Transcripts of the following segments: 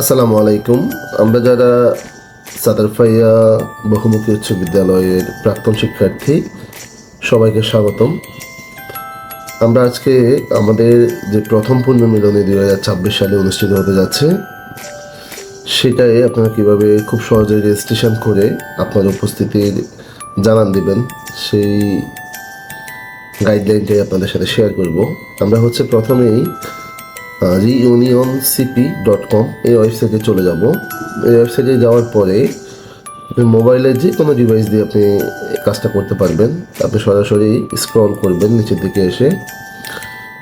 আসসালামু আলাইকুম। আমরা যারা সাদারফাইয়া বহুমুখী উচ্চ বিদ্যালয়ের প্রাক্তন শিক্ষার্থী, সবাইকে স্বাগতম। আমরা আজকে আমাদের যে প্রথম পুণ্যমিলনী দুই হাজার ছাব্বিশ সালে অনুষ্ঠিত হতে যাচ্ছে, সেটাই আপনারা কীভাবে খুব সহজে রেজিস্ট্রেশন করে আপনার উপস্থিতির জানান দিবেন, সেই গাইডলাইনটাই আপনাদের সাথে শেয়ার করব। আমরা হচ্ছে প্রথমেই রিইউনিয়ন সিপি ডট কম এই ওয়েবসাইটে চলে যাব। এই ওয়েবসাইটে যাওয়ার পরে মোবাইলের যে কোনো ডিভাইস দিয়ে আপনি কাজটা করতে পারবেন। আপনি সরাসরি স্ক্রল করবেন নিচের দিকে এসে।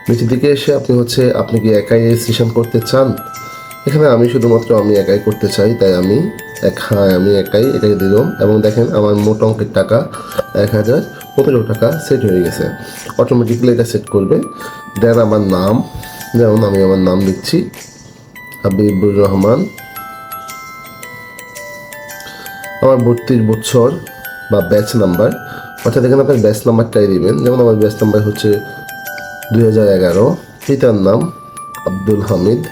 নিচের দিকে এসে আপনি হচ্ছে, আপনি কি একাই রেজিস্ট্রেশন করতে চান? এখানে আমি শুধুমাত্র আমি একাই করতে চাই, তাই আমি এক হ্যাঁ আমি একাই এটাকে দিলাম। এবং দেখেন আমার মোট অঙ্কের টাকা এক হাজার পনেরো টাকা সেট হয়ে গেছে। অটোমেটিকলি এটা সেট করবে। দেন আমার নাম যেমন আমি আমার নাম লিখছি হাবিবুর রহমান। আমার বত্রিশ বছর বা ব্যাচ নাম্বার অর্থাৎ এখানে আপনার ব্যাচ নাম্বারটাই দিবেন। যেমন আমার ব্যাচ নাম্বার হচ্ছে দুই হাজার এগারো, পিতার নাম আব্দুল হামিদ।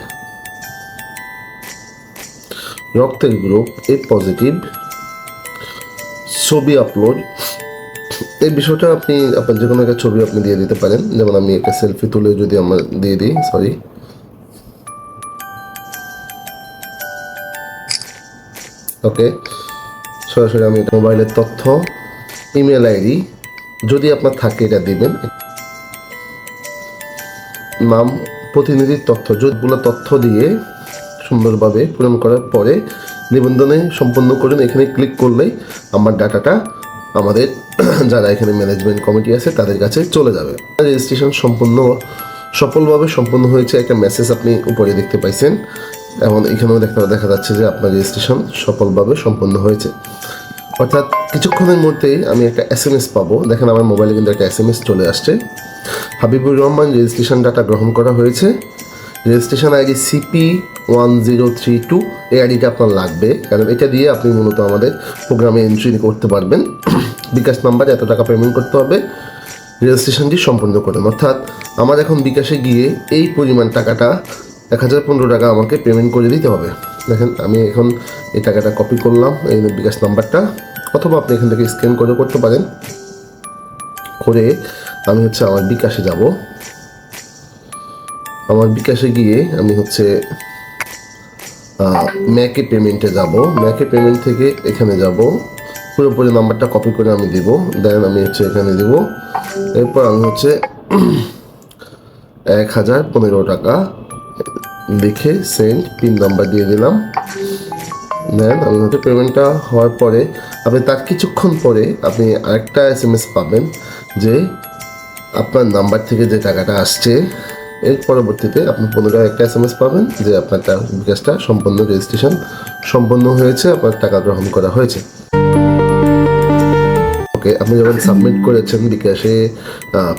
রক্তের গ্রুপ এ পজিটিভ ছবি আপলোড এই বিষয়টা আপনি, আপনার যে কোনো একটা ছবি আপনি দিয়ে দিতে পারেন। যেমন আমি একটা সেলফি তুলে যদি আমার দিয়ে দিই সরি ওকে সরাসরি আমি মোবাইলের তথ্য ইমেল আইডি যদি আপনার থাকে এটা দিবেন। নাম, প্রতিনিধির তথ্য, যতগুলো তথ্য দিয়ে সুন্দরভাবে পূরণ করার পরে নিবন্ধনে সম্পন্ন করুন। এখানে ক্লিক করলেই আমার ডাটাটা আমাদের যারা এখানে ম্যানেজমেন্ট কমিটি আছে, তাদের কাছে চলে যাবে। রেজিস্ট্রেশন সম্পূর্ণ সফলভাবে সম্পন্ন হয়েছে, একটা মেসেজ আপনি উপরে দেখতে পাইছেন। এবং এখানেও দেখা দেখা যাচ্ছে যে আপনার রেজিস্ট্রেশন সফলভাবে সম্পন্ন হয়েছে। অর্থাৎ কিছুক্ষণের মধ্যেই আমি একটা এস এম এস পাবো। দেখেন আমার মোবাইলে কিন্তু একটা এস এম এস চলে আসছে। হাবিবুর রহমান রেজিস্ট্রেশন ডাটা গ্রহণ করা হয়েছে। Registration ID CP one zero three two এই আইডিটা আপনার লাগবে। কারণ এটা দিয়ে আপনি মূলত আমাদের প্রোগ্রামে এন্ট্রি করতে পারবেন। বিকাশ নাম্বারে এত টাকা পেমেন্ট করতে হবে। রেজিস্ট্রেশনটি সম্পন্ন করেন। অর্থাৎ আমার এখন বিকাশে গিয়ে এই পরিমাণ টাকাটা এক হাজার পনেরো টাকা আমাকে পেমেন্ট করে দিতে হবে। দেখেন, আমি এখন এই টাকাটা কপি করলাম এই বিকাশ নাম্বারটা। অথবা আপনি এখান থেকে স্ক্যান করে করতে পারেন। করে আমি হচ্ছে আমার বিকাশে যাব। আমার বিকাশে গিয়ে আমি হচ্ছে ম্যাকে পেমেন্টে যাব। ম্যাকে পেমেন্ট থেকে এখানে যাব। পুরোপুরি নাম্বারটা কপি করে আমি দিব। দেন আমি হচ্ছে এখানে দিব। এরপর আমি হচ্ছে এক হাজার পনেরো টাকা লিখে সেন্ড পিন নাম্বার দিয়ে দিলাম। দেন আমি হচ্ছে পেমেন্টটা হওয়ার পরে আপনি তার কিছুক্ষণ পরে আপনি আরেকটা এস এম এস পাবেন যে আপনার নাম্বার থেকে যে টাকাটা আসছে এর পরবর্তীতে আপনি পুনরায় একটা এস এম এস পাবেন যে আপনার বিকাশটা সম্পূর্ণ রেজিস্ট্রেশন সম্পন্ন হয়েছে, আপনার টাকা গ্রহণ করা হয়েছে। ওকে, আপনি যখন সাবমিট করেছেন, বিকাশে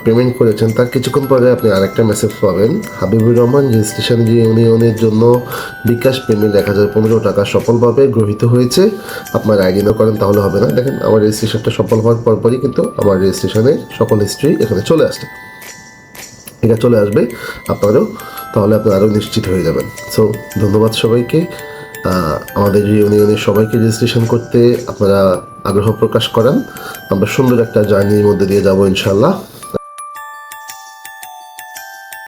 পেমেন্ট করেছেন, তার কিছুক্ষণ পরে আপনি আরেকটা মেসেজ পাবেন, হাবিবুর রহমান রেজিস্ট্রেশন ইউনিয়নের জন্য বিকাশ পেমেন্ট এক হাজার পনেরো টাকা সফলভাবে গৃহীত হয়েছে। আপনার আইডি না করেন, তাহলে হবে না। দেখেন, আমার রেজিস্ট্রেশনটা সফল হওয়ার পরপরই কিন্তু আমার রেজিস্ট্রেশনের সকল হিস্ট্রি এখানে চলে আসছে। এটা চলে আসবে আপনারও, তাহলে আপনি আরও নিশ্চিত হয়ে যাবেন। সো ধন্যবাদ সবাইকে। আমাদের ইউনিয়নের সবাইকে রেজিস্ট্রেশন করতে আপনারা আগ্রহ প্রকাশ করেন। আমরা সুন্দর একটা জার্নির মধ্যে দিয়ে যাব ইনশাল্লাহ